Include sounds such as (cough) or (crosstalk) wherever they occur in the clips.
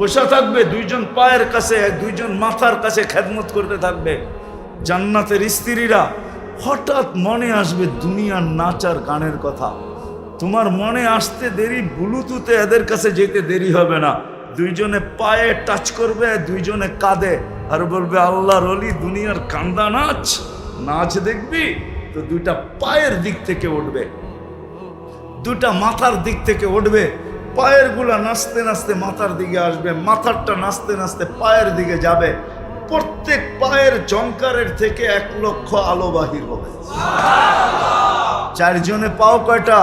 বসা থাকবে, দুইজন পায়ের কাছে, দুইজন মাথার কাছে খেদমত করতে থাকবে। জান্নাতের স্ত্রীরা হঠাৎ মনে আসবে দুনিয়ার নাচ আর গানের কথা। তোমার মনে আসতে দেরি, ব্লুটুথে এদের কাছে যেতে দেরি হবে না। দুইজনে পায়ে টাচ করবে, দুইজনে কাঁদে। আর বলবে, আল্লাহর অলি দুনিয়ার কান্দা নাচ নাচ দেখবি তো দুইটা পায়ের দিক থেকে উঠবে। দুটা মাথার দিক থেকে উঠবে পায়েরগুলা নাচতে নাচতে মাথার দিকে আসবে, মাথারটা নাচতে নাচতে পায়ের দিকে যাবে। প্রত্যেক পায়ের জঙ্কারের থেকে এক লক্ষ আলো বাহির হবে। চারজনে পাও কয়টা?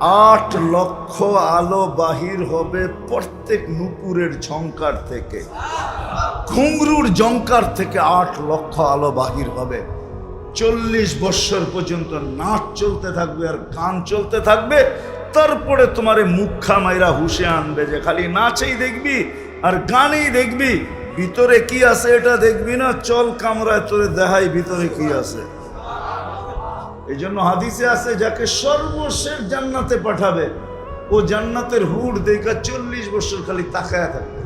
আট লক্ষ আলো বাহির হবে প্রত্যেক নুপুরের ঝঙ্কার থেকে। ঘুংরুর জঙ্কার থেকে আট লক্ষ আলো বাহির হবে। চল্লিশ বৎসর পর্যন্ত নাচ চলতে থাকবে আর গান চলতে থাকবে। তারপরে তোমারে মুখা মাইরা হুসে আনবে যে খালি নাচেই দেখবি আর গানেই দেখবি। ভিতরে কি আছে এটা দেখবি না? চল কামরায় তোরে দেখাই ভিতরে কি আছে। এই জন্য হাদিসে আছে, যাকে সর্বশেষ জান্নাতে পাঠাবে, ও জান্নাতের হুড় দেখা চল্লিশ বছর খালি তাকায় থাকবে।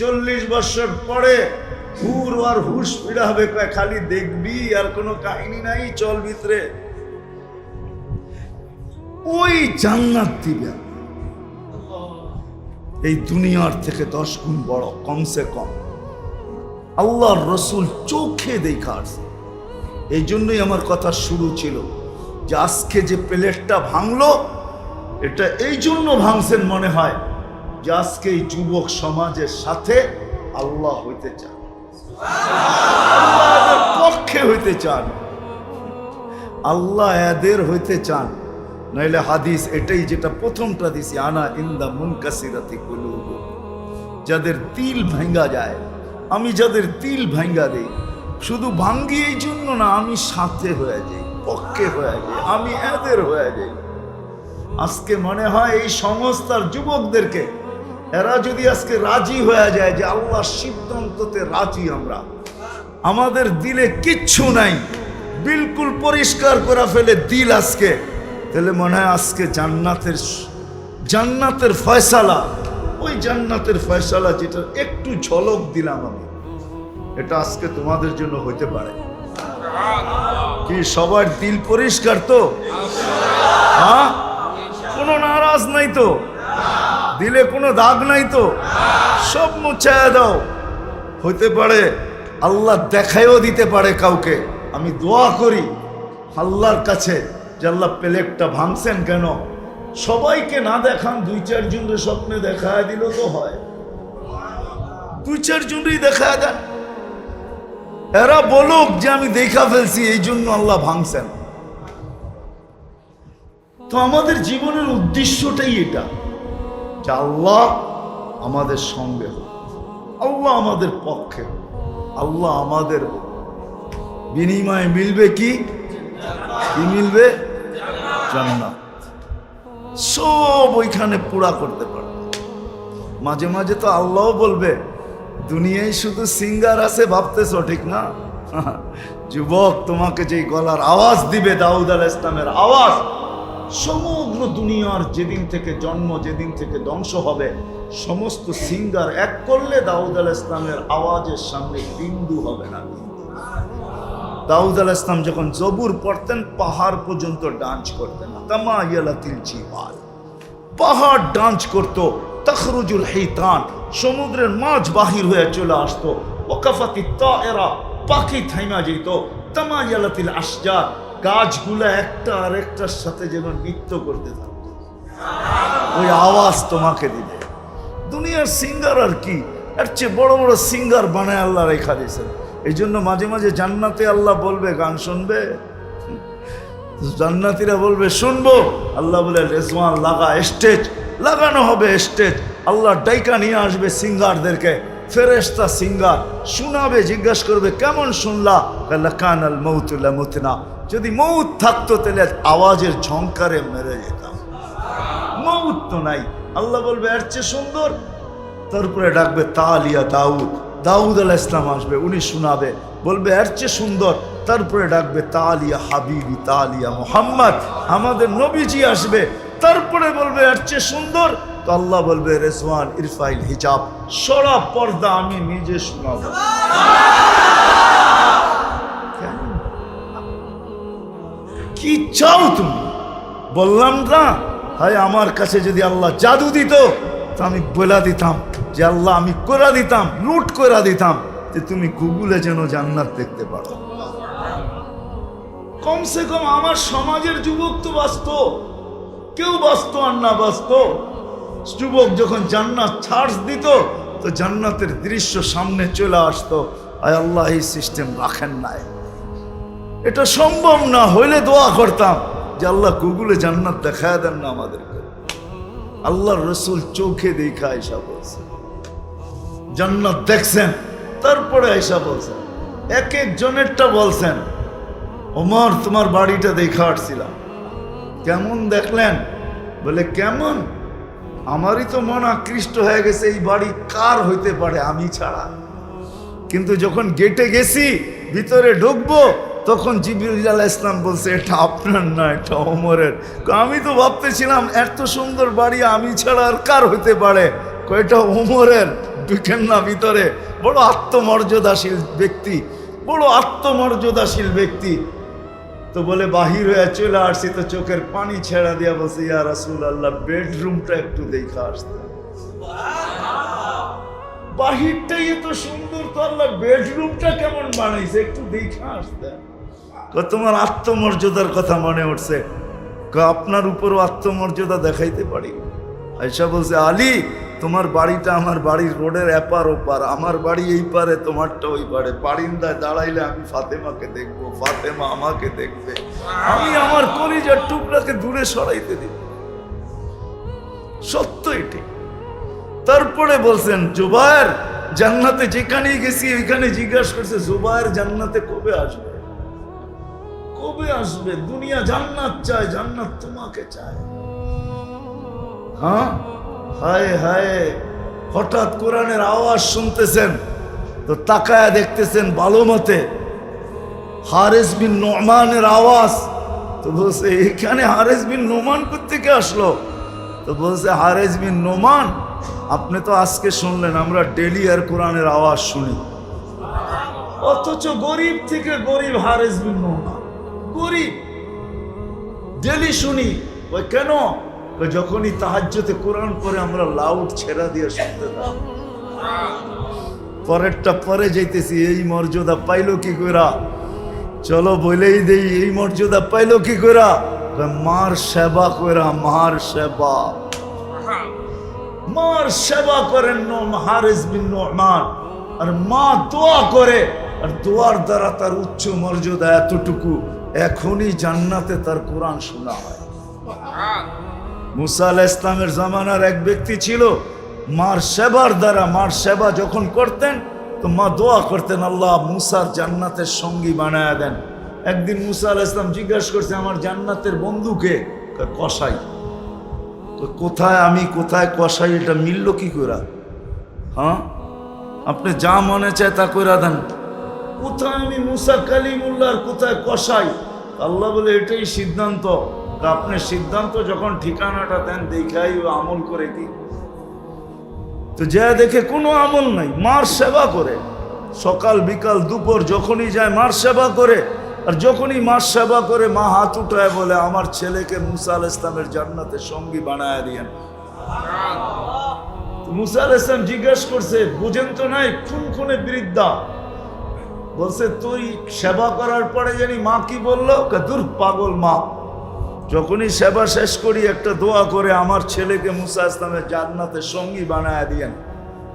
চল্লিশ বছর পরে হুর আর হুশ ফিরা হবে খালি দেখবি আর কোনো কাহিনী নাই, চল ভিতরে। ওই জান্নাত দিবে। এই দুনিয়ার থেকে দশ গুণ বড়, কমসে কম। আল্লাহর রসুল চোখে দেখা আসছে এই জন্যই আমার কথা শুরু ছিল যে আজকে যে প্লেটটা ভাঙলো, এটা এই জন্য ভাঙছেন মনে হয় যে আজকে এই যুবক সমাজের সাথে আল্লাহ হইতে চান। পক্ষে হইতে চান। আল্লাহ এদের হইতে চান। নাইলে হাদিস এটাই যেটা প্রথমটা দিছি, আনা ইন্দা মুনকাসিরাতি কুলুব যাদের তিল ভাঙ্গা যায়, আমি যাদের তিল ভাঙ্গা দেই, শুধু ভাঙ্গি এই জন্য না, আমি সাথে হয়ে যাই, পক্ষে হয়ে যাই, আমি এদের হয়ে যাই। আজকে মনে হয় এই সংস্থার যুবকদেরকে, এরা যদি আজকে রাজি হয়ে যায় যে আল্লাহ সিদ্ধান্ততে রাজি আমরা, আমাদের দিলে কিচ্ছু নাই, বিলকুল পরিষ্কার করা ফেলে দিল আজকে। তাহলে মনে হয় আজকে জান্নাতের জান্নাতের ফয়সালা, ওই জান্নাতের ফয়সালা যেটা একটু ঝলক দিলাম আমি, এটা আজকে তোমাদের জন্য হইতে পারে। কি সবার দিল পরিষ্কার তো? হ্যাঁ? কোনো নারাজ নাই তো? দিলে কোনো দাগ নাই তো? সব মুছায়া দাও। হইতে পারে আল্লাহ দেখাইও দিতে পারে কাউকে। আমি দোয়া করি আল্লাহর কাছে। আল্লাহ প্লেটটা ভাঙছেন কেন? সবাইকে না দেখান, দুই চারজনের স্বপ্নে দেখা দিল তো হয়। দুই চারজনই দেখা দেন। এরা বলুক যে আমি দেখা ফেলছি, এই জন্য আল্লাহ ভাঙছেন। তো আমাদের জীবনের উদ্দেশ্যটাই এটা, যে আল্লাহ আমাদের সঙ্গে হোক, আল্লাহ আমাদের পক্ষে হোক, আল্লাহ আমাদের বিনিময়ে মিলবে কি? কি মিলবে? জান্নাত। সব ওইখানে পুরা করতে পারবে। মাঝে মাঝে তো আল্লাহ বলবে, দুনিয়ায় শুধু সিঙ্গার আছে ভাবতেছো, ঠিক না? (laughs) যুবক তোমাকে যে গলার আওয়াজ দিবে, দাউদ আল ইসলামের আওয়াজ, সমগ্র দুনিয়ার যেদিন থেকে জন্ম, যেদিন থেকে ধ্বংস হবে, সমস্ত সিঙ্গার এক করলে দাউদ আল ইসলামের আওয়াজের সামনে বিন্দু হবে না। দাউদ আল ইসলাম যখন জবুর পড়তেন, পাহাড় পর্যন্ত ডান্স করতেন। তামা ইয়ালাতিল জিবাল। পাহাড় ডান্স করত, তখরুজুল হেতান, সমুদ্রের মাঝ বাহির হয়ে চলে আসতো। ওকাফাতি তায়েরা, পাখি থাইমা যেত। তামা ইয়ালাতিল আসজার গাছগুলা একটা আরেকটার সাথে যেন নৃত্য করতে থাকতো। ওই আওয়াজ তোমাকে দিবে। দুনিয়ার সিঙ্গার আর কি? এর চেয়ে বড় বড় সিঙ্গার বানায় আল্লাহ রেখা দিয়েছেন। এই জন্য মাঝে মাঝে জান্নাতে আল্লাহ বলবে, গান শুনবে? জান্নাতিরা বলবে, শুনব। আল্লাহ বলে, রেজওয়ান, লাগা, স্টেজ, লাগানো হবে স্টেজ। আল্লাহ ডাইকা নিয়ে আসবে সিঙ্গারদেরকে ফেরেস্তা সিঙ্গার, শোনাবে, জিজ্ঞাসা করবে, কেমন শুনলা? কান আল মৌতুল্লাহ মুতনা যদি মৌত থাকতো, তাহলে আওয়াজের ঝংকারে মেরে যেতাম। মৌত তো নাই। আল্লাহ বলবে, এর চেয়ে সুন্দর। তারপরে ডাকবে, তালিয়া দাউদ। দাউদ আলাহ ইসলাম আসবে, উনি শোনাবে, বলবে, এর চেয়ে সুন্দর। তারপরে ডাকবে, তালিয়া হাবিবি, তালিয়া মোহাম্মদ। আমাদের নবীজি আসবে, তারপরে বলবে, এর চেয়ে সুন্দর? তো আল্লাহ বলবে, রেজওয়ান ইরফাইল হিজাব, সরা পর্দা আমি নিজে শোনাবো? কি চাও তুমি? বললাম না, হায়, আমার কাছে যদি আল্লাহ জাদু দিত, তা আমি বলে দিতাম। যে আল্লাহ আমি করে দিতাম, লুট করে দিতাম, যে তুমি গুগলে যেন জান্নাত দেখতে পারো। কমসে কম আমার সমাজের যুবক তো বাঁচত কেউ বাঁচত আর না বাঁচত যুবক যখন জান্নাত ছাড়স দিত, তো জান্নাতের দৃশ্য সামনে চলে আসতো, আয় আল্লাহ, এই সিস্টেম রাখেন নাই। এটা সম্ভব না, হইলে দোয়া করতাম, যে আল্লাহ গুগলে জান্নাত দেখায় দেন না আমাদেরকে। আল্লাহর রসুল চোখে দেখা এসা বলছে জান্নাত দেখছেন। তারপরে এসা বলছেন এক এক জনেরটা বলছেন ওমর তোমার বাড়িটা দেখা আসছিলাম। কেমন দেখলেন? বলে কেমন? আমারই তো মন আকৃষ্ট হয়ে গেছে এই বাড়ি কার হইতে পারে আমি ছাড়া। কিন্তু যখন গেটে গেছি ভিতরে ঢুকবো তখন আলাহ ইসলাম বলছে এটা আপনার না এটা ওমরের। কয়, আমি তো ভাবতেছিলাম এত সুন্দর বাড়ি আমি ছাড়া আর কার হইতে পারে? কয়টা ওমরের? ঢুকেন না ভিতরে বড় আত্মমর্যাদাশীল ব্যক্তি বড় আত্মমর্যাদাশীল ব্যক্তি। তো বলে বাহির হয়ে চলে আসছি তো চোখের পানি ছেড়া দিয়া বলছে ইয়া রাসুল আল্লাহ বেডরুমটা একটু দেখা আসতে। বাহিরটাই এত সুন্দর তো আল্লাহ বেডরুমটা কেমন বানাইছে একটু দেখা আসতে। তোমার আত্মমর্যাদার কথা মনে উঠছে। আপনার উপরও আত্মমর্যাদা দেখাইতে পারি। আয়সা বলছে আলী তোমার বাড়িটা আমার বাড়ির রোডের এপার ওপার, আমার বাড়ি এই পারে, তোমারটা ওই পারে। বারিন্দায় দাঁড়াইলে আমি ফাতেমাকে দেখব, ফাতেমা আমাকে দেখবে। আমি আমার কলিজার টুকরাকে দূরে সরাইতে দিব। সত্য এটি। তারপরে বলছেন, জুবায়ের জান্নাতে যেখানেই গেছি, ওইখানে জিজ্ঞাসা করছে, জুবায়ের জান্নাতে কবে আসবে? কবে আসবে? দুনিয়া জান্নাত চায়, জান্নাত তোমাকে চায়। হ্যাঁ? হায় হায়, হঠাৎ কোরআনের আওয়াজ শুনতেছেন, তো তাকায়া দেখতেছেন ভালো মতে। হারেস বিন নোমানের আওয়াজ, তো বলছে, এখানে হারেস বিন নোমান থেকে আসলো? তো বলছে, হারেস বিন নোমান, আপনি তো আজকে শুনলেন, আমরা ডেলি আর কোরআনের আওয়াজ শুনি। অথচ গরিব থেকে গরিব হারেস বিন নোমান, গরিব। ডেলি শুনি, ওই কেন? যখনই তাহাজ্যতে কোরআন পরে আমরা লাউড ছেড়া দিয়ে শুনতে পরেরটা পরে যাইতেছি এই মর্যাদা পাইলো কি কইরা? চলো বলেই দেই এই মর্যাদা পাইলো কি কয়, মার সেবা কইরা মার সেবা। মার সেবা করেন হারিস বিন নোমান। আর মা দোয়া করে আর দোয়ার দ্বারা তার উচ্চ মর্যাদা এতটুকু এখনই জান্নাতে তার কোরআন শোনা হয়। মুসা আলাহ ইসলামের জামানার এক ব্যক্তি ছিল, মার সেবার দ্বারা, মার সেবা যখন করতেন, তো মা দোয়া করতেন, আল্লাহ মুসার জান্নাতের সঙ্গী বানায় দেন। একদিন মুসা আলাহ ইসলাম জিজ্ঞাসা করছে, আমার জান্নাতের বন্ধুকে? কসাই। তো কোথায় আমি, কোথায় কসাই, এটা মিলল কি করে হ্যাঁ? আপনি যা মনে চায় তা কইরা দেন। কোথায় আমি মুসা কালিমুল্লাহর, কোথায় কসাই? আল্লাহ বলে, এটাই সিদ্ধান্ত। তা আপনি সিদ্ধান্ত যখন ঠিকানাটা দেন, দেখাই ও আমল করে কি? তো যা দেখে কোনো আমল নাই, মার সেবা করে। সকাল, বিকাল, দুপুর যখনই যায়, মার সেবা করে। আর যখনই মার সেবা করে, মা হাত উঠায় বলে, আমার ছেলেকে মুসা আল ইসলামের জান্নাতের সঙ্গী বানায় দিয়েন। তো মুসা আল ইসলাম জিজ্ঞাসা করছে, বুঝেন তো নাই, খুন খুনে বৃদ্ধা? বলছে, তুই সেবা করার পরে জানি মা কি বলল? দূর পাগল মা। যখনই সেবা শেষ করি, একটা দোয়া করে আমার ছেলেকে মুসা ইসলামের জান্নাতের সঙ্গী বানায় দিয়েন।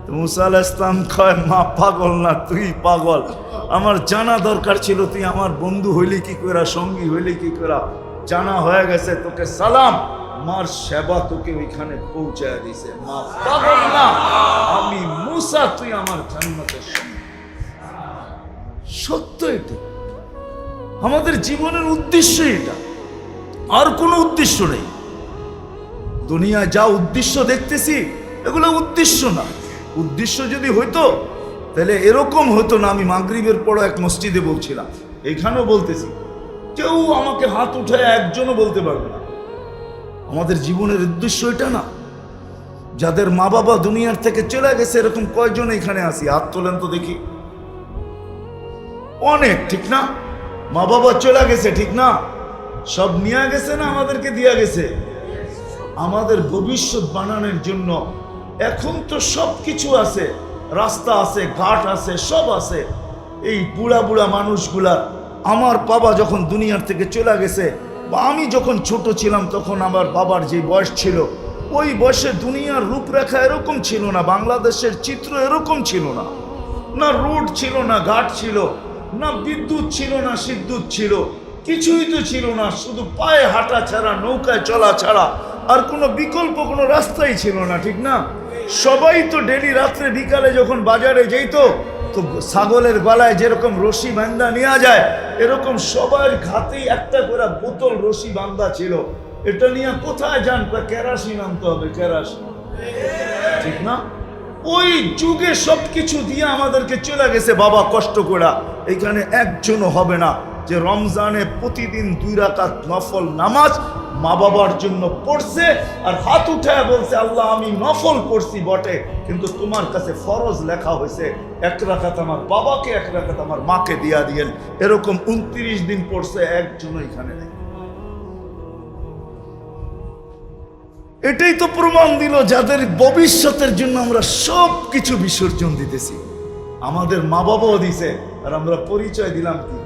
মুসা ইসলাম কয়, মা, পাগল না তুই, পাগল। আমার জানা দরকার ছিল, তুই আমার বন্ধু হইলি কি করা সঙ্গী হইলি কি করা জানা হয়ে গেছে, তোকে সালাম। মার সেবা তোকে ওইখানে পৌঁছায় দিছে। মা, পাগল না। আমি মুসা, তুই আমার জান্নাতের সঙ্গী। সত্য এটা। আমাদের জীবনের উদ্দেশ্য এটা। আর কোনো উদ্দেশ্য নেই। দুনিয়ায় যা উদ্দেশ্য দেখতেছি, এগুলো উদ্দেশ্য না। উদ্দেশ্য যদি হইতো, তাহলে এরকম হতো না আমি মাগরিবের পরও এক মসজিদে বলছিলাম। এখানেও বলতেছি। কেউ আমাকে হাত উঠায় একজনও বলতে পারবে না। আমাদের জীবনের উদ্দেশ্য এটা না। যাদের মা বাবা দুনিয়ার থেকে চলে গেছে, এরকম কয়জন এখানে আসি হাত তোলেন তো দেখি। অনেক, ঠিক না? মা বাবা চলে গেছে, ঠিক না? সব নিয়ে গেছে না আমাদেরকে দিয়া গেছে? আমাদের ভবিষ্যৎ বানানোর জন্য এখন তো সব কিছু আছে। রাস্তা আছে, ঘাট আছে, সব আছে। এই বুড়া বুড়া মানুষগুলা আমার বাবা যখন দুনিয়ার থেকে চলে গেছে বা আমি যখন ছোট ছিলাম তখন আমার বাবার যে বয়স ছিল, ওই বয়সে দুনিয়ার রূপরেখা এরকম ছিল না, বাংলাদেশের চিত্র এরকম ছিল না। না রোড ছিল, না ঘাট ছিল, না বিদ্যুৎ ছিল, না সিদ্যুৎ ছিল। কিছুই তো ছিল না, শুধু পায়ে হাঁটা ছাড়া, নৌকায় চলা ছাড়া, আর কোনো বিকল্প, কোনো রাস্তাই ছিল না, ঠিক না? সবাই তো ডেলি রাত্রে বিকালে যখন বাজারে যেত তো ছাগলের গলায় যেরকম রশি বান্ধা নেওয়া যায়, এরকম সবার ঘাতেই একটা করে বোতল রশি বান্ধা ছিল। এটা নিয়ে কোথায় যান কেরাসিন আনতে হবে, কেরাসিন। ঠিক না? ওই যুগে সব কিছু দিয়ে আমাদেরকে চলে গেছে, বাবা কষ্ট করা এখানে একজনও হবে না। যে রমজানে প্রতিদিন দুই রাকাত নফল নামাজ মা বাবার জন্য পড়ছে আর হাত উঠায় বলছে, আল্লাহ, আমি নফল পড়ছি বটে, কিন্তু তোমার কাছে ফরজ লেখা হয়েছে, এক রাকাত আমার বাবাকে, এক রাকাত আমার মাকে দিয়া দিয়েন। এরকম উনত্রিশ দিন পড়ছে, একজনও এখানে নেই। এটাই তো প্রমাণ দিল যাদের ভবিষ্যতের জন্য আমরা সব কিছু বিসর্জন দিতেছি। আমাদের মা বাবাও দিছে, আর আমরা পরিচয় দিলাম কি?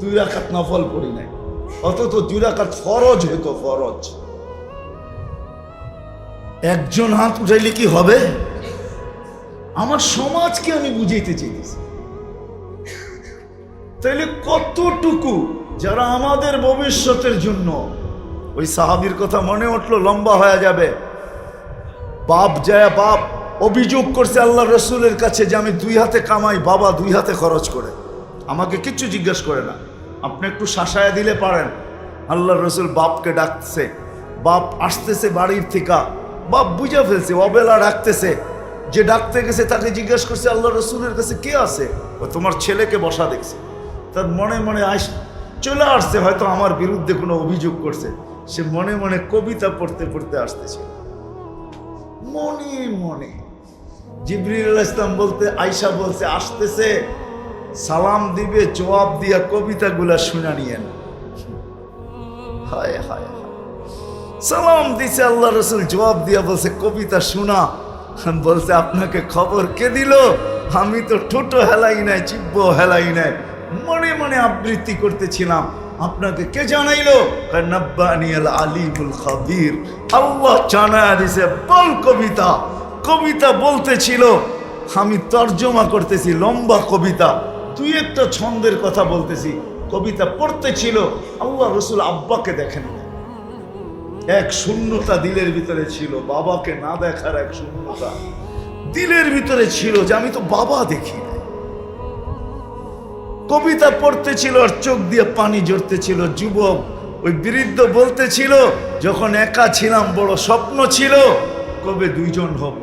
দুই রাখাত নফল করি নাই। অথচ দুই রাখাত ফরজ হইতো, ফরজ। একজন হাত উঠাইলে কি হবে? আমার সমাজকে আমি বুঝাইতে চাইতেছি। তাইলে কতটুকু যারা আমাদের ভবিষ্যতের জন্য, ওই সাহাবির কথা মনে উঠল, লম্বা হয়ে যাবে। বাপ যায়, বাপ অভিযোগ করছে আল্লাহ রসুলের কাছে যে আমি দুই হাতে কামাই, বাবা দুই হাতে খরচ করে। আমাকে কিচ্ছু জিজ্ঞেস করে না। আপনি একটু শাসায়া দিলে পারেন। আল্লাহ রসুল বাপকে ডাকতেছে বাপ আসতেছে বাড়ির থেকে। বাপ বুঝে ফেলছে অবেলা ডাকতেছে যে ডাকতে গেছে তাকে জিজ্ঞেস করছে, আল্লাহ রসুলের কাছে কে আছে? ও তোমার ছেলেকে বসা দেখছে। তার মনে মনে আস চলে আসছে, হয়তো আমার বিরুদ্ধে কোনো অভিযোগ করছে। সে মনে মনে কবিতা পড়তে পড়তে আসতেছে। মনে মনে জিবরিল ইসলাম বলতে আয়সা বলছে, আসতেছে। সালাম দিবে, জবাব দিয়া কবিতাগুলা শুনা নিয়েন। সালাম দিছে আল্লাহ রসুল, জবাব দিয়া বলছে, কবিতা শোনা। বলছে, আপনাকে খবর কে দিল? আমি তো ঠোঁটো হেলাই নাই চিব্ব হেলাই নাই। মনে মনে আবৃত্তি করতেছিলাম। আপনাকে কে জানাইলো? আলিমুল খাবির। আল্লাহ জানায় দিছে, বল কবিতা। কবিতা বলতেছিল, আমি তর্জমা করতেছি, লম্বা কবিতা। দুই একটা ছন্দের কথা বলতেছি। কবিতা পড়তেছিল আল্লাহ রসুল আব্বাকে দেখেন এক শূন্যতা দিলের ভিতরে ছিল, বাবাকে না দেখার এক শূন্যতা দিলের ভিতরে ছিল যে আমি তো বাবা দেখি। কবিতা পড়তেছিল আর চোখ দিয়ে পানি জড়তে ছিল, যুবক ওই বৃদ্ধ বলতেছিল যখন একা ছিলাম বড় স্বপ্ন ছিল, কবে দুইজন হব?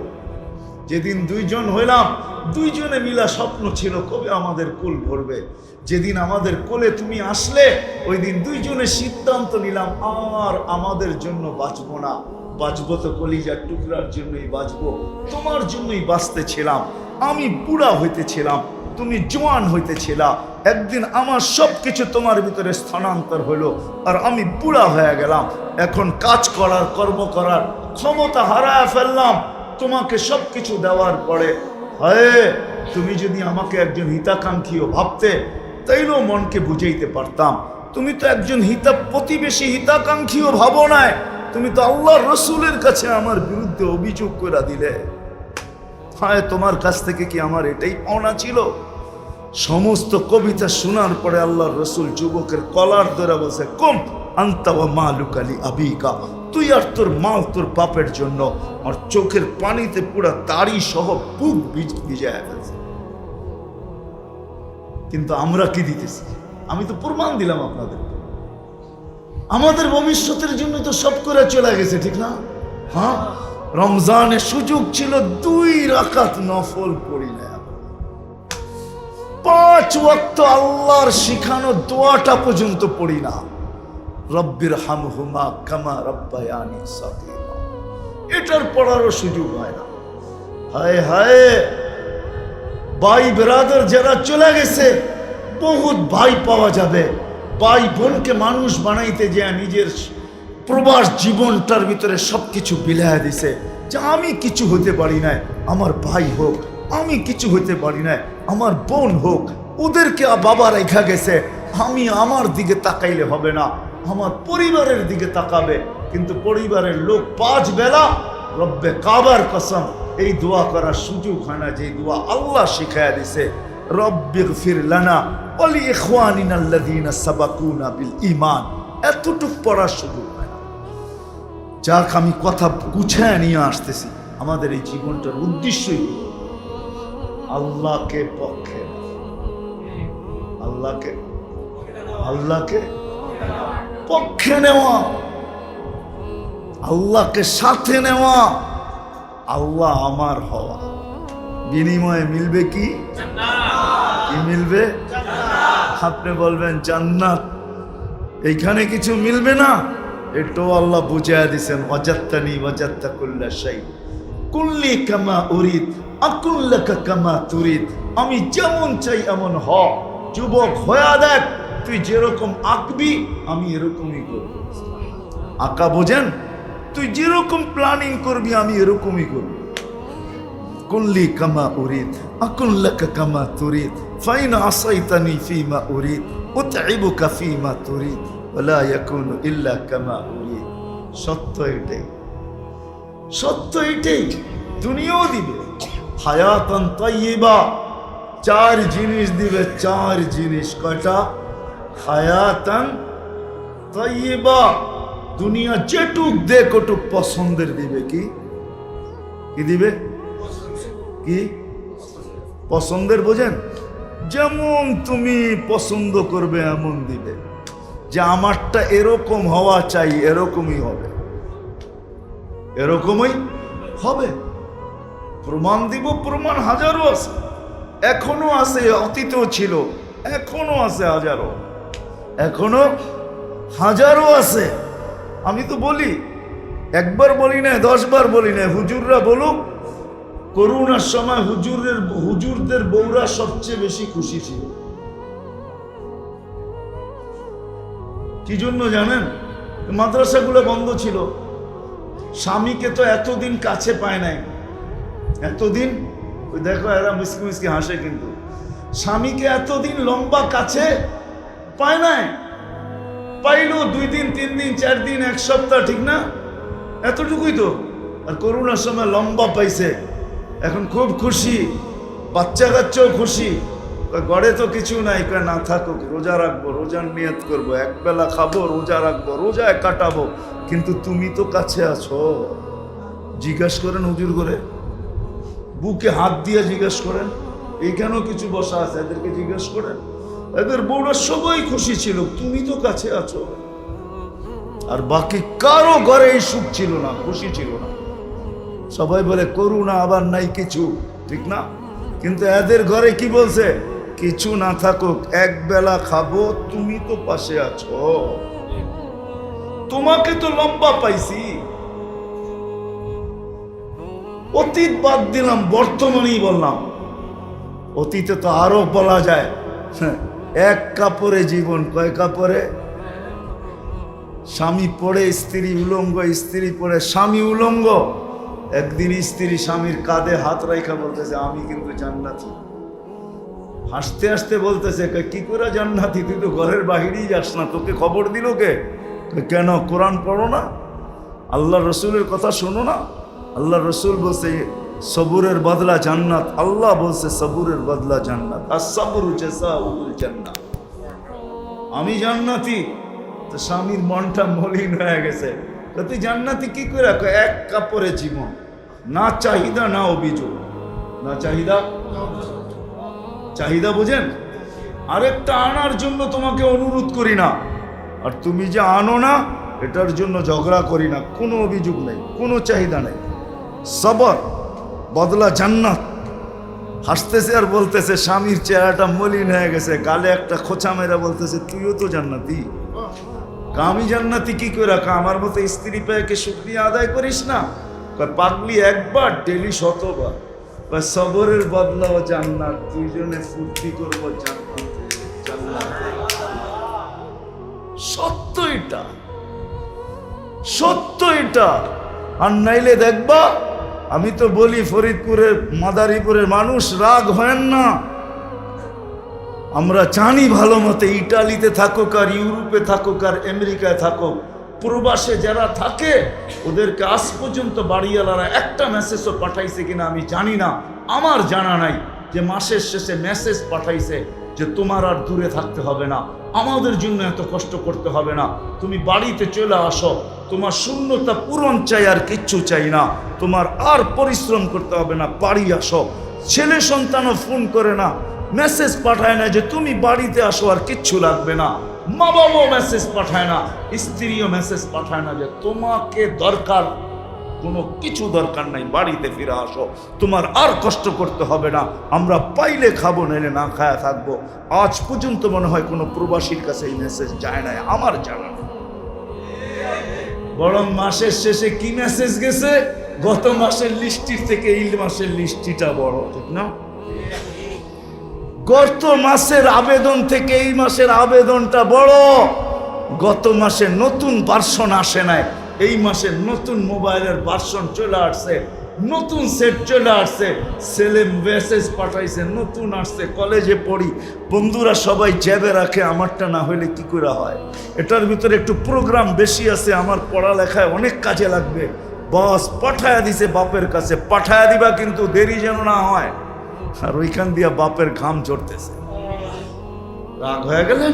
যেদিন দুইজন হইলাম দুইজনে মিলা স্বপ্ন ছিল, কবে আমাদের কোল ভরবে? যেদিন আমাদের কোলে তুমি আসলে ওই দিন দুইজনে সিদ্ধান্ত নিলাম, আর আমাদের জন্য বাঁচবো না। বাঁচবো তো কলিজার টুকরার জন্যই বাঁচবো। তোমার জন্যই বাঁচতেছিলাম আমি বুড়া হইতেছিলাম তুমি জোয়ান হইতেছিলা একদিন আমার সব কিছু তোমার ভিতরে স্থানান্তর হলো আর আমি বুড়া হয়ে গেলাম। এখন কাজ করার, কর্ম করার ক্ষমতা হারায় ফেললাম। তোমাকে সব কিছু দেওয়ার পরে হয়, তুমি যদি আমাকে একজন হিতাকাঙ্ক্ষীও ভাবতে, তাইলেও মনকে বুঝাইতে পারতাম। তুমি তো একজন হিতা, প্রতিবেশী হিতাকাঙ্ক্ষীও ভাবো নাই। তুমি তো আল্লাহ রসুলের কাছে আমার বিরুদ্ধে অভিযোগ করে দিলে। হয়, তোমার কাছ থেকে কি আমার এটাই পাওনা ছিল? সমস্ত কবিতা শোনার পরে আল্লাহ রসুল যুবকের কলার ধরে বলছে, কম আন্তা মা লুকালি আবিকা। তুই আর তোর মা তোর বাপের জন্য আর চোখের পানিতে পুরা দাড়ি সহ বুক ভিজায় ফেলছে কিন্তু আমরা কি দিতেছি? আমি তো প্রমাণ দিলাম আপনাদের। আমাদের ভবিষ্যতের জন্য তো সব করে চলে গেছে, ঠিক না? হ্যাঁ? রমজানের সুযোগ ছিল দুই রাকাত নফল পড়ি না পাঁচ ওয়াক্ত আল্লাহর শিখানো দোয়াটা পর্যন্ত পড়ি না। রব্বির হামহুমা কামা রব্বায়ানি সাগীরা। এটার পড়ারও সুযোগ হয় না। হায় হায়, ভাই বেরাদার যারা চলে গেছে, বহুত ভাই পাওয়া যাবে। ভাই বোনকে মানুষ বানাইতে যে নিজের প্রবাস জীবনটার ভিতরে সবকিছু বিলায় দিছে। যে আমি কিছু হতে পারি না আমার ভাই হোক, আমি কিছু হতে পারি না আমার বোন হোক, ওদেরকে বাবা রেখা গেছে, আমি আমার দিকে তাকাইলে হবে না। আমার পরিবারের দিকে তাকাবে, কিন্তু পরিবারের লোক পাঁচ বেলা রব্বে কাবার কসম, এই দোয়া করার সুযোগ হয় না যে দোয়া আল্লাহ শিখায়া দিছে বিল ঈমান। এতটুক পড়ার সুযোগ হয় না যাক, আমি কথা আসতেছি। আমাদের এই জীবনটার উদ্দেশ্যই আল্লাহকে পক্ষে আল্লাহকে আল্লাহকে পক্ষে নেওয়া, আল্লাহকে সাথে নেওয়া, আল্লাহ আমার হওয়া। বিনিময়ে মিলবে কি? কি মিলবে? আপনি বলবেন, জান্নাত। এইখানে কিছু মিলবে না? এটাও আল্লাহ বুঝাইয়া দিছেন অজাত্তানি অজাত্তা কুল্লা শাই কুল্লি কামা উরিদ, আকুল্লাকা কামা তুরিদ। আমি যেমন চাই এমন হ। যুবক, হয়া দেখ। তুই যেরকম আঁকবি, আমি এরকমই করব। আঁকা বোঝেন? তুই যেরকম প্ল্যানিং করবি, আমি এরকমই করব। কুল্লি কামা উরিদ কামা তুরিদ, ফাইন আসাইতানি ফিমা উরিদ ফিমা তুরিদ ইল্লা কামা উরিদ। সত্য এটাই। সত্য এটাই। দুনিয়াও দিবে। হায়াতান তাইয়িবা। চার জিনিস দিবে, চার জিনিস কয়টা? হায়াতান তাইয়িবা। দুনিয়া যেটুক দে, কটুক পছন্দের দিবে কি? কি দিবে? কি? পছন্দের বোঝেন? যেমন তুমি পছন্দ করবে, এমন দিবে। যে আমারটা এরকম হওয়া চাই, এরকমই হবে। এরকমই হবে। প্রমাণ দিব, প্রমাণ হাজারো আছে। এখনও আছে, অতীতেও ছিল। এখনও আছে হাজারো। এখনও হাজারো আছে। আমি তো বলি, একবার বলি না দশবার বলি না হুজুররা বলুক করোনার সময় হুজুরের, হুজুরদের বউরা সবচেয়ে বেশি খুশি ছিল। কি জন্য জানেন? মাদ্রাসাগুলো বন্ধ ছিল। স্বামীকে তো এতদিন কাছে পায় নাই। এতদিন দেখো এরা মিসকি মিসকি হাসে কিন্তু। স্বামীকে এতদিন লম্বা কাছে পায় নাই। পাইলো দুই দিন, তিন দিন, চার দিন, এক সপ্তাহ ঠিক না? এতটুকুই তো। আর করোনার সময় লম্বা পাইছে। এখন খুব খুশি। বাচ্চা কাচ্চাও খুশি। ঘরে তো কিছু নাই। কয়, না থাকুক, রোজা রাখব, রোজার নিয়ত করব, এক বেলা খাব, রোজা রাখব, রোজায় কাটাবো। কিন্তু তুমি তো কাছে আছো। জিজ্ঞাস করেন হুজুর করে বুকে হাত দিয়ে জিজ্ঞেস করেন। এইখানেও কিছু বসা আছে, এদেরকে জিজ্ঞেস করেন। এদের বউরা সবাই খুশি ছিল তুমি তো কাছে আছো। আর বাকি কারও ঘরে এই সুখ ছিল না খুশি ছিল না। সবাই বলে করুণা আবার নাই কিছু। ঠিক না? কিন্তু এদের ঘরে কি বলছে? কিছু না থাকুক এক বেলা খাব তুমি তো পাশে আছো। তোমাকে তো লম্বা পাইছি। অতীত বাদ দিলাম বর্তমানেই বললাম। অতীতে তো আরও বলা যায়। হ্যাঁ, এক কাপড়ে জীবন কয় কাপড়ে? স্বামী পড়ে স্ত্রী উলঙ্গ স্ত্রী পড়ে স্বামী উলঙ্গ। একদিন স্ত্রী স্বামীর কাঁধে হাত রাইখা বলতেছে আমি কিন্তু জান্নাতি। হাসতে হাসতে বলতেছে "কই, কি করে জান্নাতি? তুই তো ঘরের বাহিরেই যাস না তোকে খবর দিল কে? কেন কোরআন পড়ো না? আল্লাহ রসুলের কথা শোনো না? আল্লাহ রসুল বলছে সবুরের বদলা জান্নাত। আল্লাহ বলছে সবুরের বদলা জান্নাত। আর সবুর জান্নাত। আমি জান্নাতি? তো স্বামীর মনটা মলিন হয়ে গেছে। তুই জান্নাতি কি করে? কয়, এক কাপড়ে জীবন। না চাহিদা না অভিযোগ। না চাহিদা? চাহিদা বুঝেন? আরেকটা আনার জন্য তোমাকে অনুরোধ করি না। আর তুমি যে আনো না এটার জন্য ঝগড়া করি না। কোনো অভিযোগ নেই কোনো চাহিদা নেই। সবর। বদলা জান্নাত। হাসতেছে আর বলতেছে, স্বামীর চেহারাটা মলিন হয়ে গেছে, গালে একটা খোঁচা মেরা বলতেছে, তুইও তো জান্নাতি। আমি জান্নাতি কি করে? রাখা আমার মতো স্ত্রী পেয়ে শুক্রিয়া আদায় করিস না? পাগলি একবার, ডেলি শতবার বা সবরের বদলাও জান্নাত, দুইজনে ফুর্তি করব সত্য এটা সত্য এটা আর নাইলে দেখবা আমি তো বলি ফরিদপুরের, মাদারীপুরের মানুষ রাগ হয় না। আমরা জানি ভালো মতে ইটালিতে থাকুক আর ইউরোপে থাকুক আর আমেরিকায় থাকুক, প্রবাসে যারা থাকে, ওদেরকে আজ পর্যন্ত বাড়িওয়ালারা একটা মেসেজও পাঠাইছে কিনা আমি জানি না। আমার জানা নাই যে মাসের শেষে মেসেজ পাঠাইছে যে তোমার আর দূরে থাকতে হবে না। আমাদের জন্য এত কষ্ট করতে হবে না। তুমি বাড়িতে চলে আসো। তোমার শূন্যতা পূরণ চাই আর কিচ্ছু চাই না। তোমার আর পরিশ্রম করতে হবে না, বাড়ি আসো। ছেলে সন্তানও ফোন করে না, মেসেজ পাঠায় না যে তুমি বাড়িতে আসো আর কিচ্ছু লাগবে না। মা বাবাও মেসেজ পাঠায় না, স্ত্রীও মেসেজ পাঠায় না যে তোমাকে দরকার, কোনো কিছু দরকার নাই, বাড়িতে ফিরে আসো। তোমার আর কষ্ট করতে হবে না, আমরা পাইলে খাব, নাইলে না খায়া থাকব। আজ পর্যন্ত মনে হয় কোনো প্রবাসীর কাছে এই মেসেজ যায় না আমার জানা নেই। বরং মাসের শেষে কি মেসেজ গেছে? গত মাসের লিস্টির থেকে এই মাসের লিস্টিটা বড়, ঠিক না? গত মাসের আবেদন থেকে এই মাসের আবেদনটা বড়। গত মাসে নতুন ভার্সন আসে নাই। এই মাসে নতুন মোবাইলের বার্সন চলে আসছে। নতুন সেট চলে আসছে। ছেলে মেসেজ পাঠাইছে, নতুন আসছে। কলেজে পড়ি। বন্ধুরা সবাই জ্যাবে রাখে, আমারটা না হইলে কি করে হয়? এটার ভিতরে একটু প্রোগ্রাম বেশি আছে, আমার পড়ালেখায় অনেক কাজে লাগবে। বস, পাঠায়া দিছে বাপের কাছে। পাঠায়া দিবা কিন্তু দেরি যেন না হয়। আর ওইখান দিয়া বাপের ঘাম চড়তেছে রাগ হয়ে গেলেন?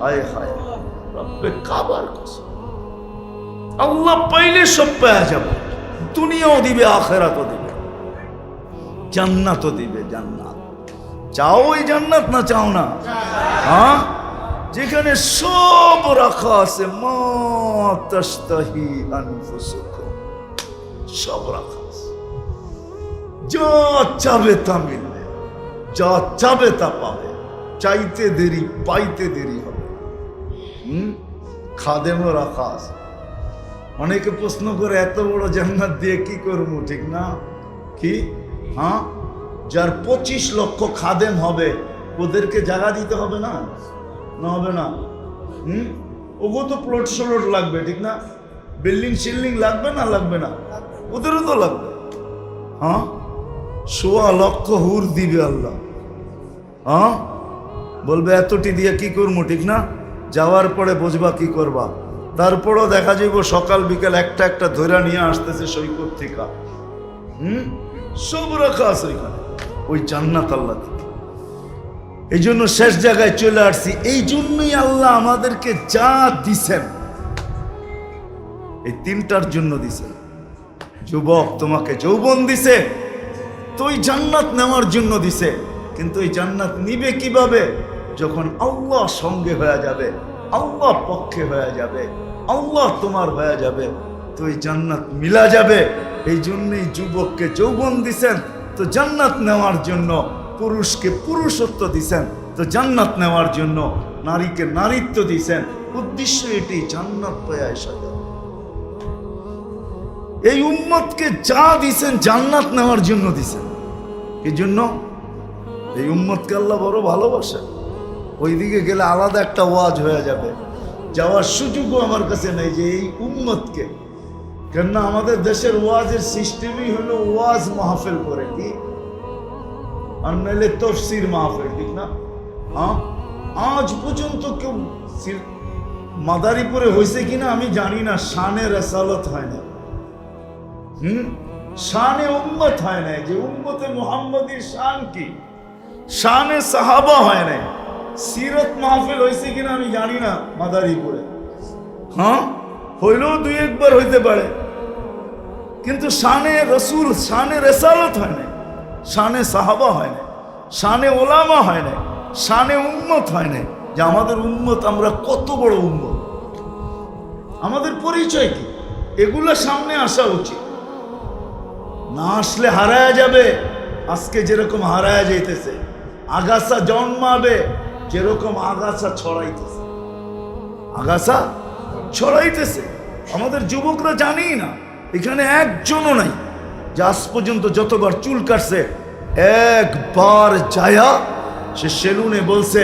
হায় হায়। রব্বে কাবার কসম। আল্লাহ পাইলে সব পাওয়া যাবে। দুনিয়াও দিবে, আখেরাতও দিবে। জান্নাতও দিবে জান্নাত। চাও ওই জান্নাত না চাও না? হ্যাঁ? যেখানে সব রাখা আছে সব রাখা আছে। যা চাবে তা মিলবে, যা চাবে তা পাবে। চাইতে দেরি, পাইতে দেরি হবে। হুম? খাদেমও রাখা আছে। অনেকে প্রশ্ন করে, এত বড় জান্নাত দিয়ে কি করব? ঠিক না? কি? হ্যাঁ? যার পঁচিশ লক্ষ খাদেম হবে, ওদেরকে জায়গা দিতে হবে না? না হবে না। হুম? ওগো তো প্লট স্লট লাগবে, ঠিক না? বিল্ডিং শিল্ডিং লাগবে না লাগবে না? ওদেরও তো লাগবে। হ্যাঁ? সোয়া লক্ষ হুর দিবে আল্লাহ। হ্যাঁ? বলবে, এতটি দিয়ে কি করব? ঠিক না? যাওয়ার পরে বুঝবা কি করবা। তারপরও দেখা যাইব সকাল বিকাল একটা একটা ধৈরা নিয়ে আসতেছে সৈকত থেকে। হুম? সব রাখা আছে ওইখানে। ওই জান্নাত আল্লাহ দিবে এই জন্য শেষ জায়গায় চলে আসছি। এই জন্যই আল্লাহ আমাদেরকে যা দিছেন, এই তিনটার জন্য দিছেন। যুবক তোমাকে যৌবন দিছে, তো ওই জান্নাত নেওয়ার জন্য দিছে। কিন্তু এই জান্নাত নিবে কীভাবে? যখন আল্লাহ সঙ্গে হয়ে যাবে। আল্লাহ পক্ষে হয়ে যাবে আল্লাহ তোমার হয়ে যাবে, তো এই জান্নাত মিলা যাবে। এই জন্যই যুবককে যৌবন দিছেন, তো জান্নাত নেওয়ার জন্য, পুরুষকে পুরুষত্ব দিছেন, তো জান্নাত নেওয়ার জন্য নারীকে নারীত্ব দিছেন। উদ্দেশ্য এটি, জান্নাত পায় আসা এই উম্মতকে যা দিছেন, জান্নাত নেওয়ার জন্য দিছেন। এই জন্য এই উম্মতকে আল্লাহ বড় ভালোবাসেন। ওইদিকে গেলে আলাদা একটা ওয়াজ হয়ে যাবে। যাওয়ার সুযোগও আমার কাছে নেই যে এই উম্মতকে। কেননা আমাদের দেশের ওয়াজের সিস্টেমই হলো ওয়াজ মাহফিল করে, কি? আর নাহলে তফসির মাহফিল, ঠিক না? হ্যাঁ আজ পর্যন্ত কেউ মাদারীপুরে হয়েছে কিনা আমি জানি না, শানে রেসালত হয় না হুম? শানে উম্মত হয় নাই যে উম্মতে মোহাম্মদীর শান কি? শানে সাহাবা হয় নাই। সিরত মাহফিল হয়েছে কিনা আমি জানি না মাদারীপুরে। হ্যাঁ? হইলেও দুই একবার হইতে পারে। কিন্তু শানে রসুল শানে রেসালত হয় নাই শানে সাহাবা হয় নাই শানে ওলামা হয় নাই শানে উম্মত হয় নাই যে আমাদের উম্মত আমরা কত বড় উম্মত। আমাদের পরিচয় কি? এগুলো সামনে আসা উচিত। না আসলে হারায়া যাবে আজকে যেরকম হারায়া যাইতেছে আগাছা জন্মাবে যেরকম আগাছা ছড়াইতেছে। আগাছা ছড়াইতেছে। আমাদের যুবকরা জানেই না, এখানে একজনও নাই যে আজ পর্যন্ত যতবার চুল কাটছে, একবার যায়া সে সেলুনে বলছে,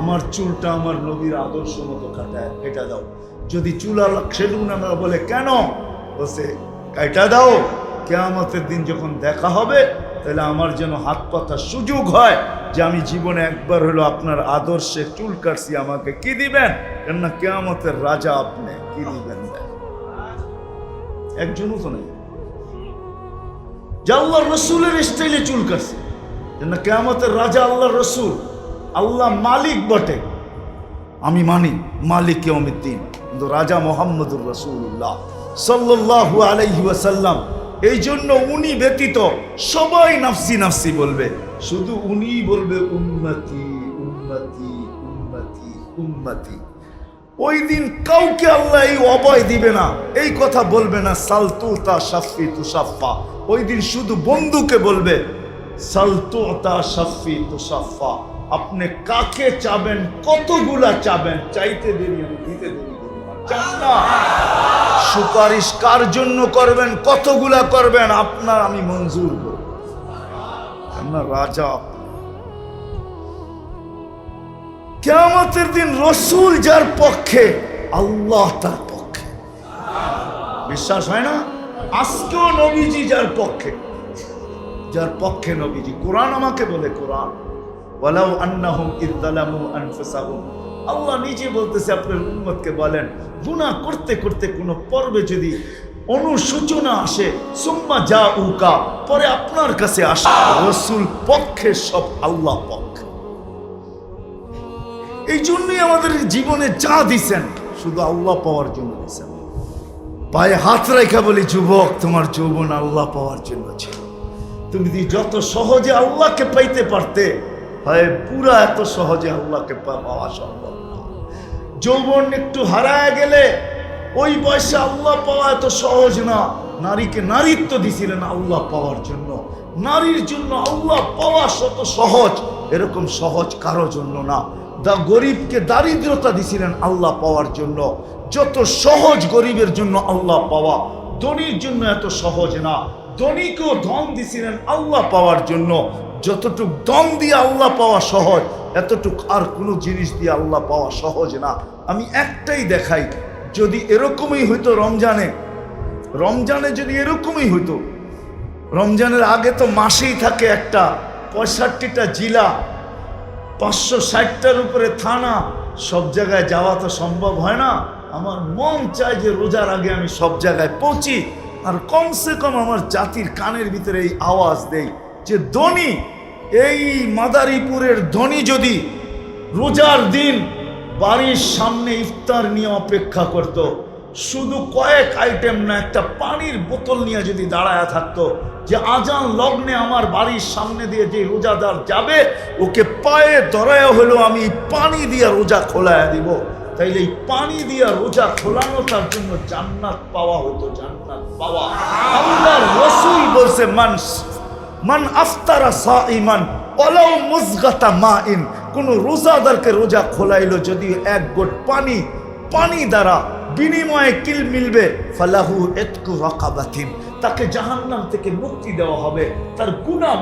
আমার চুলটা আমার নবীর আদর্শ মতো কাটায় কেটা দাও। যদি চুল আলা সেলুন আমরা বলে, কেন? বলছে, কাটা দাও, কেয়ামতের দিন যখন দেখা হবে, তাহলে আমার যেন হাত পাতার সুযোগ হয়। যে আমি জীবনে একবার হলো আপনার আদর্শে চুল কাটছি, আমাকে কি দিবেন? কেননা কেয়ামতের রাজা আপনি কি দিবেন একজনও তো নেই। যে আল্লাহ রসুলের স্টাইলে চুল কাটছে, কেননা কেয়ামতের রাজা আল্লাহ রসুল, আল্লাহ মালিক বটে। আমি মানি, মালিক কেয়মিদ্দিন কিন্তু রাজা মোহাম্মদুর রসুল্লাহ সাল্লাল্লাহু আলাইহি ওয়াসাল্লাম এই জন্য উনি ব্যতীত সবাই নাফসি নাফসি বলবে। শুধু উনি বলবে উন্নতি উন্নতি উন্নতি উন্নতি ওই দিন কাউকে আল্লাহ এই অবয় দিবে না, এই কথা বলবে না সালতু তা সাফি তুষাফা ওই দিন শুধু বন্ধুকে বলবে সালতু তা সাফি তুষাফা আপনি কাকে চাবেন, কতগুলা চাবেন, চাইতে দেরি আমি দিতে। সুপারিশ কার জন্য করবেন, কতগুলা করবেন, আপনার আমি মঞ্জুর রাজা। আপনি। কেয়ামতের দিন রসুল যার পক্ষে, আল্লাহ তার পক্ষে। বিশ্বাস হয় না? আজকেও নবীজি যার পক্ষে। যার পক্ষে নবীজি। কোরআন আমাকে বলে, কোরআন। আল্লাহ নিজে বলতেছে, আপনার উম্মতকে বলেন, গুনাহ করতে করতে কোনো পর্বে যদি অনুসূচনা আসে, সুম্মা যা উকা পরে আপনার কাছে আসে, রসুল পক্ষে সব আল্লাহ পক্ষে। এই জন্যই আমাদের জীবনে যা দিছেন, শুধু আল্লাহ পাওয়ার জন্য দিছেন। পায়ে হাত রেখা বলি, যুবক, তোমার যৌবন আল্লাহ পাওয়ার জন্য ছিল। তুমি যদি যত সহজে আল্লাহকে পাইতে পারতে, হয় পুরা এত সহজে আল্লাহকে পাওয়া সম্ভব যৌবন একটু হারায় গেলে ওই বয়সে আল্লাহ পাওয়া এত সহজ না। নারীকে নারীত্ব দিছিলেন আল্লাহ পাওয়ার জন্য। নারীর জন্য আল্লাহ পাওয়া শত সহজ, এরকম সহজ কারও জন্য না। দা গরিবকে দারিদ্রতা দিছিলেন আল্লাহ পাওয়ার জন্য। যত সহজ গরিবের জন্য আল্লাহ পাওয়া, ধনীর জন্য এত সহজ না। ধনীকেও ধন দিছিলেন আল্লাহ পাওয়ার জন্য। যতটুক দম দিয়ে আল্লাহ পাওয়া সহজ, এতটুক আর কোনো জিনিস দিয়ে আল্লাহ পাওয়া সহজ না। আমি একটাই দেখাই যদি এরকমই হইতো রমজানে রমজানে যদি এরকমই হইতো, রমজানের আগে তো মাসেই থাকে একটা পঁয়ষট্টিটা জেলা, পাঁচশো ষাটটার উপরে থানা, সব জায়গায় যাওয়া তো সম্ভব হয় না। আমার মন চায় যে রোজার আগে আমি সব জায়গায় পৌঁছি, আর কমসে কম আমার জাতির কানের ভিতরে এই আওয়াজ দেই যে ধনী, এই মাদারীপুরের ধনী যদি রোজার দিন বাড়ির সামনে ইফতার নিয়ে অপেক্ষা করত। শুধু কয়েক আইটেম না, একটা পানির বোতল নিয়ে যদি দাঁড়ায় থাকতো যে আজান লগ্নে আমার বাড়ির সামনে দিয়ে যে রোজাদার যাবে, ওকে পায়ে ধরায় হলো আমি পানি দিয়ে রোজা খোলায় দিব। তাইলে এই পানি দিয়ে রোজা খোলানো তার জন্য জান্নাত পাওয়া হতো, জান্নাত পাওয়া। আল্লাহর রসুল বলছে, মান মান আফতারা সাইমান ওলাও মুজগাতা মাইন কোন রোজাদারকে রোজা খোলাইলো যদি এক গোট পানি পানি দ্বারা বিনিময়ে কিল মিলবে, ফালাহু এতকু রাকাবাতিন। তাকে জাহান্নাম থেকে মুক্তি দেওয়া হবে, তার গুনাহ